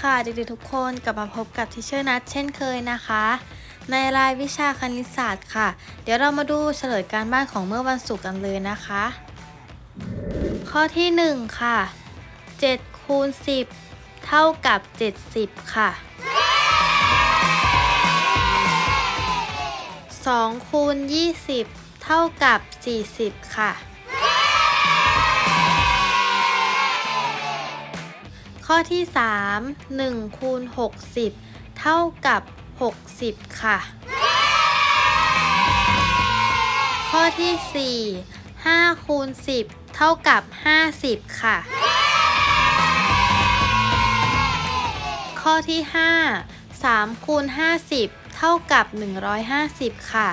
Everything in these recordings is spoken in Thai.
ค่ะเด็กๆทุกคนกลับมาพบกับทิเชอร์นัทเช่นเคยนะคะ ในรายวิชาคณิตศาสตร์ค่ะ เดี๋ยวเรามาดูเฉลยการบ้านของเมื่อวันศุกร์กันเลยนะคะ ข้อที่ 1 ค่ะ7คูณ10 เท่ากับ 70 ค่ะ2คูณ20 เท่ากับ 40 ค่ะ ข้อที่ 3 1คูณ60 เท่ากับ 60 ค่ะ ข้อที่ 4 5คูณ10 เท่ากับ 50 ค่ะ ข้อที่ 5 3คูณ50 เท่ากับ 150 ค่ะ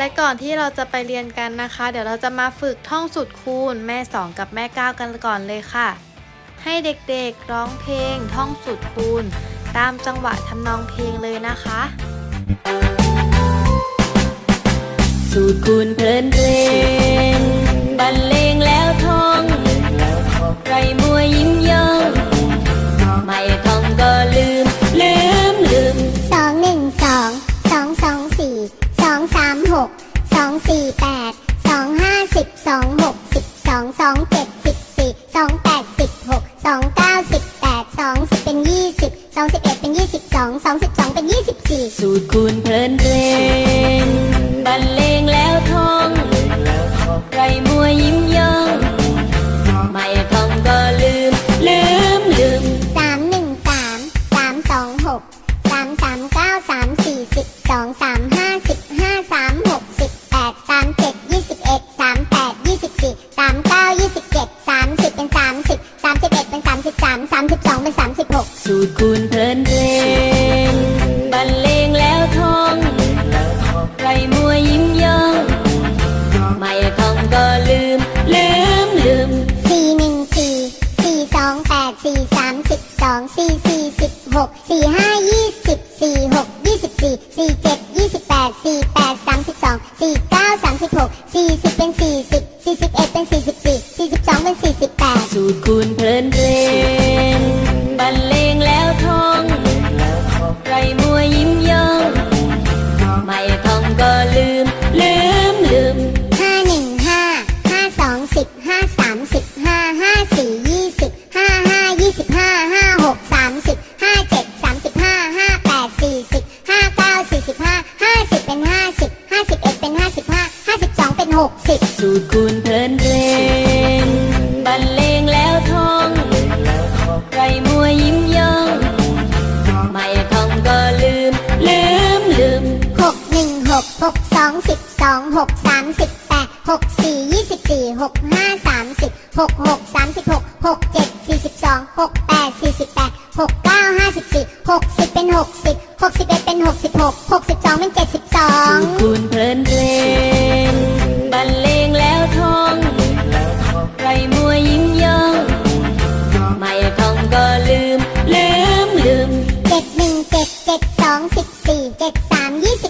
และก่อนที่เราจะไปเรียนกันนะคะ เดี๋ยวเราจะมาฝึกท่องสุดคูณแม่ 2 กับแม่ 9 กันก่อนเลยค่ะ ให้เด็กๆร้องเพลงท่องสุดคูณ ตามจังหวะทำนองเพลงเลยนะคะ สูตรคูณเพลินเพลงบรรเลงแล้ว ดสองสิบเป็นยี่สิบสองสิบเอ็ดเป็นยี่สิบสองสองสิบสองเป็นยี่สิบสี่สูตรคูณเพลินเพลงบรรเลงแล้วท่องไรมัวยิ้มย่องไม่ท่องก็ลืม ลืมลืมสามหนึ่งสามสามสองหกสามสามเก้าสามสี่สิบสองสามห้า สิบหกสี่สิบเป็นสี่สิบสี่สิบเอ็ดเป็นสี่สิบสี่สี่สิบสองเป็นสี่สิบแปดสูตรคูณเพลินเพลง หกสามสิบแปดหกสี่ยี่สิบสี่หกห้าสามสิบหกหกสามสิบหกหกเจ็ดสี่สิบสองหกแปดสี่สิบแปดหกเก้าห้าสิบสี่หกสิบเป็นหกสิบหกสิบเอ็ดเป็นหกสิบหกหกสิบสองเป็นเจ็ดสิบสองคูณเพลินเพลงบรรเลงแล้วท่องไรมัวยิ้มย่องไม่ท่องก็ลืมลืมลืมเจ็ดหนึ่งเจ็ดเจ็ดสองสิบสี่เจ็ดสามยี่สิบ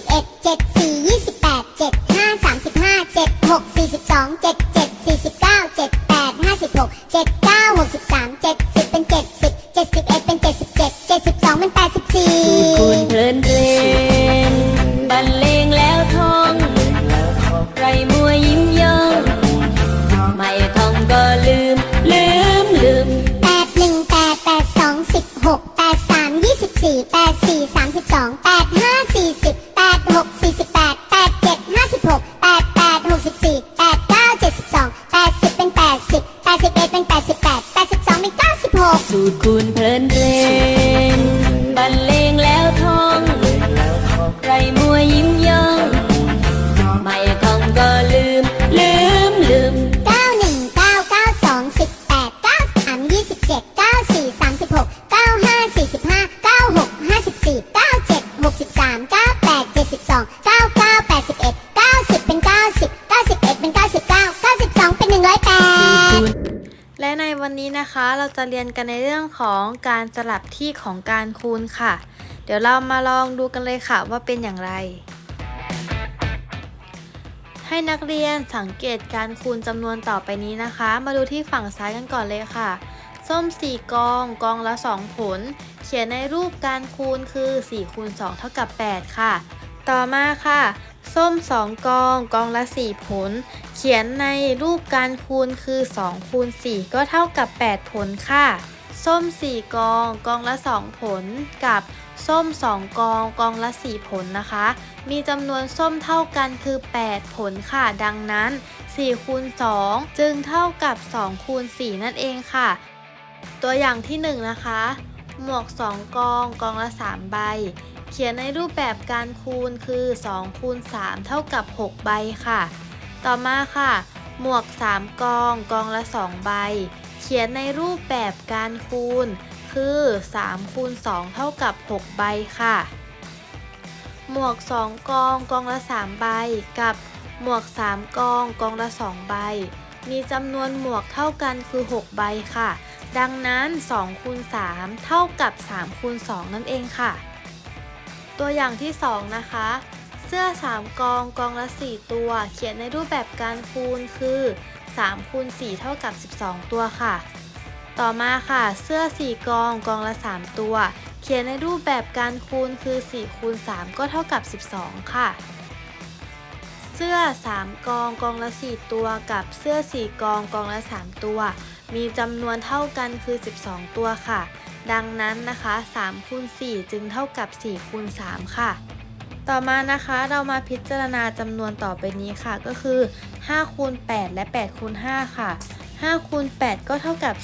ยนกันในเรื่องของการสลับที่ของการคูณค่ะ เดี๋ยวเรามาลองดูกันเลยค่ะว่าเป็นอย่างไร ให้นักเรียนสังเกตการคูณจำนวนต่อไปนี้นะคะ มาดูที่ฝั่งซ้ายกันก่อนเลยค่ะ ส้ม 4 กอง กองละ 2 ผล เขียนในรูปการคูณคือ4คูณ2เท่ากับ 8 ค่ะ ต่อมาค่ะ ส้ม 2 กอง กองละ 4 ผล เขียนในรูปการคูณคือ 2 คูณ 4 ก็เท่ากับ 8 ผลค่ะ ส้ม 4 กอง กองละ 2 ผลกับส้ม 2 กอง กองละ 4 ผลนะคะ มีจำนวนส้มเท่ากันคือ 8 ผลค่ะ ดังนั้น 4 คูณ 2 จึงเท่ากับ 2 คูณ 4 นั่นเองค่ะ ตัวอย่างที่ 1 นะคะ หมวก 2 กอง กองละ 3 ใบ เขียนในรูปแบบการคูณคือ2คูณ3เท่ากับ 6 ใบค่ะ ต่อมาค่ะ หมวก 3 กองกองละ 2 ใบ เขียนในรูปแบบการคูณ คือ3คูณ2เท่ากับ 6 ใบค่ะ หมวก 2 กองกองละ 3 ใบ กับหมวก 3 กองกองละ 2 ใบ มีจำนวนหมวกเท่ากันคือ 6 ใบค่ะ ดังนั้น2คูณ3เท่ากับ3คูณ2นั่นเองค่ะ ตัวอย่างที่ 2 นะคะ เสื้อ 3 กองกองละ 4 ตัว เขียนในรูปแบบการคูณคือ3คูณ4เท่ากับ 12 ตัวค่ะ ต่อมาค่ะ เสื้อ 4 กองกองละ 3 ตัว เขียนในรูปแบบการคูณคือ4คูณ3ก็เท่ากับ 12 ค่ะ เสื้อ 3 กองกองละ 4 ตัว กับเสื้อ 4 กองกองละ 3 ตัว มีจำนวนเท่ากันคือ 12 ตัวค่ะ ดังนั้นนะคะ3คูณ4จึงเท่ากับ4คูณ3ค่ะ ต่อมานะคะเรามาพิจารณาจำนวนต่อไปนี้ค่ะ ก็คือ5คูณ8และ8คูณ5ค่ะ5คูณ8ก็เท่ากับ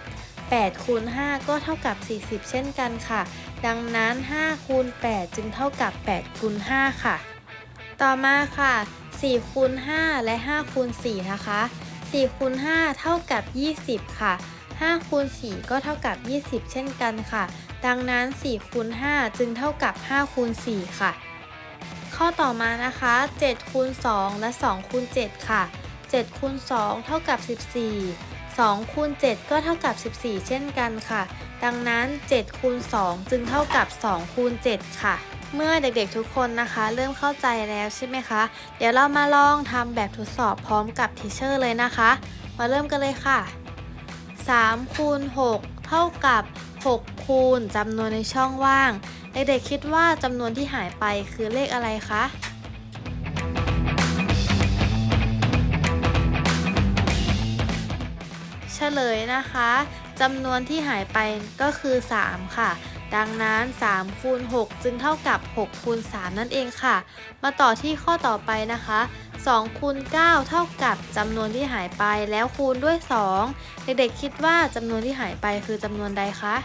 40 8คูณ5ก็เท่ากับ 40 เช่นกันค่ะ ดังนั้น5คูณ8จึงเท่ากับ8คูณ5ค่ะ ต่อมาค่ะ4คูณ5และ5คูณ4นะคะ4คูณ5เท่ากับ 20 ค่ะ 5คูณ4ก็เท่ากับ 20 เช่นกันค่ะ ดังนั้น4คูณ5จึงเท่ากับ5คูณ4ค่ะ ข้อต่อมานะคะ7คูณ2และ2คูณ7ค่ะ7คูณ2เท่ากับ 14 2คูณ7ก็เท่ากับ 14 เช่นกันค่ะ ดังนั้น7คูณ2จึงเท่ากับ2คูณ7ค่ะ เมื่อเด็กๆทุกคนนะคะ เริ่มเข้าใจแล้วใช่ไหมคะ เดี๋ยวเรามาลองทำแบบทดสอบพร้อมกับทีเชอร์เลยนะคะ มาเริ่มกันเลยค่ะ 3คูณ6เท่ากับ 6 คูณจำนวนในช่องว่าง เด็กๆคิดว่าจำนวนที่หายไปคือเลขอะไรคะเฉลยนะคะจำนวนที่หายไปก็คือ 3 ค่ะ ดังนั้น3คูณ6จึงเท่ากับ6คูณ3นั่นเองค่ะ มาต่อที่ข้อต่อไปนะคะ2คูณ9เท่ากับจำนวนที่หายไปแล้วคูณด้วย 2 เด็กๆคิดว่าจำนวนที่หายไปคือจำนวนใดคะ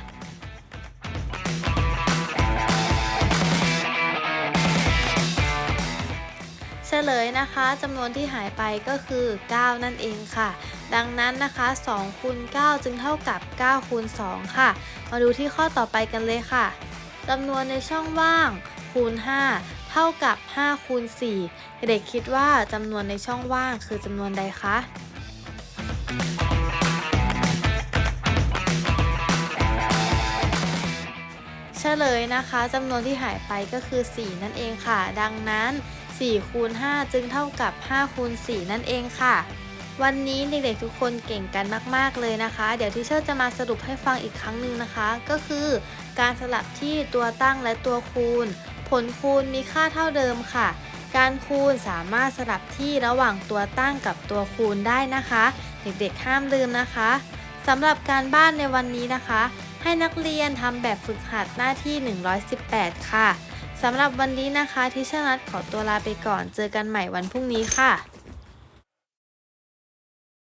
ลยนะคะจำนวนที่หายไปก็คือ 9 นั่นเองค่ะ ดังนั้นนะคะ2คูณ9จึงเท่ากับ9คูณ2ค่ะ มาดูที่ข้อต่อไปกันเลยค่ะจำนวนในช่องว่างคูณ 5 เท่ากับ 5 คูณ 4 เด็กคิดว่าจำนวนในช่องว่างคือจำนวนใดคะเฉลยนะคะจำนวนที่หายไปก็คือ 4 นั่นเองค่ะ ดังนั้น 4คูณ5จึงเท่ากับ5คูณ4นั่นเองค่ะ วันนี้เด็กๆทุกคนเก่งกันมากๆเลยนะคะ เดี๋ยวที่เชอร์จะมาสรุปให้ฟังอีกครั้งหนึ่งนะคะ ก็คือการสลับที่ตัวตั้งและตัวคูณ ผลคูณมีค่าเท่าเดิมค่ะ การคูณสามารถสลับที่ระหว่างตัวตั้งกับตัวคูณได้นะคะ เด็กๆห้ามลืมนะคะสำหรับการบ้านในวันนี้นะคะ ให้นักเรียนทำแบบฝึกหัดหน้าที่ 118 ค่ะ สำหรับวันนี้นะคะทิชนัทขอตัวลาไปก่อน เจอกันใหม่วันพรุ่งนี้ค่ะ